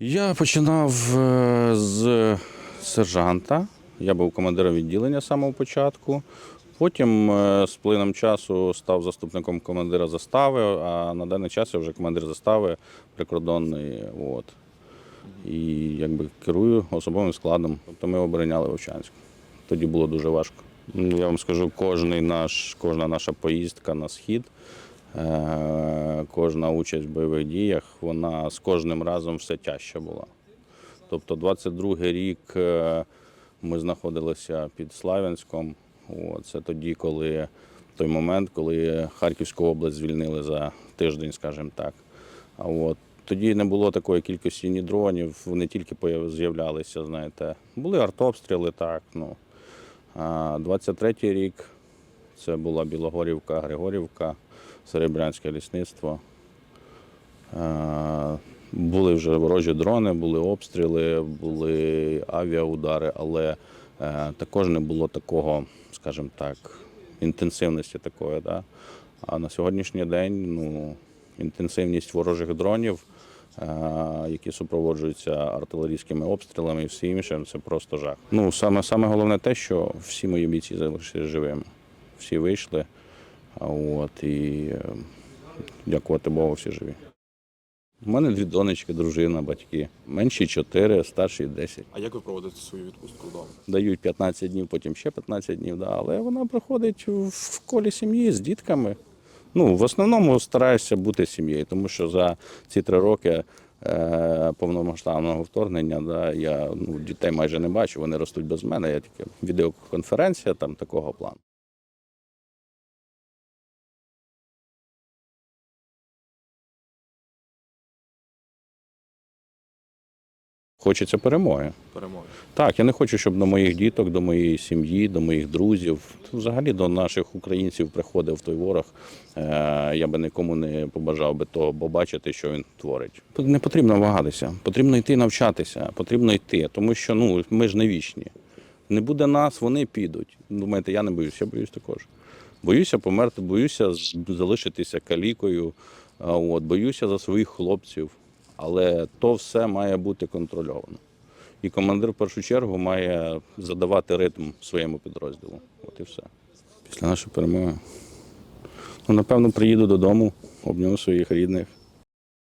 Я починав е, з сержанта. Я був командиром відділення з самого початку. Потім е, з плином часу став заступником командира застави, а на даний час я вже командир застави прикордонної. От. І якби керую особовим складом. Тобто ми обороняли Вовчанськ. Тоді було дуже важко. Ну, Я вам скажу, кожний наш, кожна наша поїздка на схід, кожна участь в бойових діях, вона з кожним разом все тяжча була. Тобто 22-й рік е, ми знаходилися під Славянськом. Це тоді, коли той момент, коли Харківську область звільнили за тиждень, скажімо так. От тоді не було такої кількості ні дронів, вони тільки з'являлися, знаєте. Були артобстріли, так. Ну. А 23-й рік це була Білогорівка, Григорівка, Серебрянське лісництво. Е, Були вже ворожі дрони, були обстріли, були авіаудари, але е, також не було такого, скажімо так, інтенсивності такої. Да? А на сьогоднішній день ну, інтенсивність ворожих дронів, е, які супроводжуються артилерійськими обстрілами і все інше, це просто жах. Ну, саме, саме головне те, що всі мої бійці залишилися живими. Всі вийшли. От, і е, дякувати Богу, всі живі. У мене дві донечки, дружина, батьки. Менші 4, старші 10. А як ви проводите свою відпустку вдома? Дають 15 днів, потім ще 15 днів. Да. Але вона проходить в колі сім'ї з дітками. Ну, в основному стараюся бути сім'єю, тому що за ці три роки е, повномасштабного вторгнення да, я ну, дітей майже не бачу, вони ростуть без мене. Я тільки відеоконференція там такого плану. Хочеться перемоги. Перемоги. Так, я не хочу, щоб до моїх діток, до моєї сім'ї, до моїх друзів, взагалі до наших українців приходив той ворог. Е, Я би нікому не побажав би того, бо бачити, що він творить. Тут Не потрібно вагатися, потрібно йти навчатися, потрібно йти, тому що ну ми ж не вічні. Не буде нас, вони підуть. Думаєте, я не боюся, я боюсь також. Боюся померти, боюся залишитися калікою, от, боюся за своїх хлопців. Але то все має бути контрольовано. І командир в першу чергу має задавати ритм своєму підрозділу. От і все. Після нашої перемоги. Ну, напевно, приїду додому, обніму своїх рідних,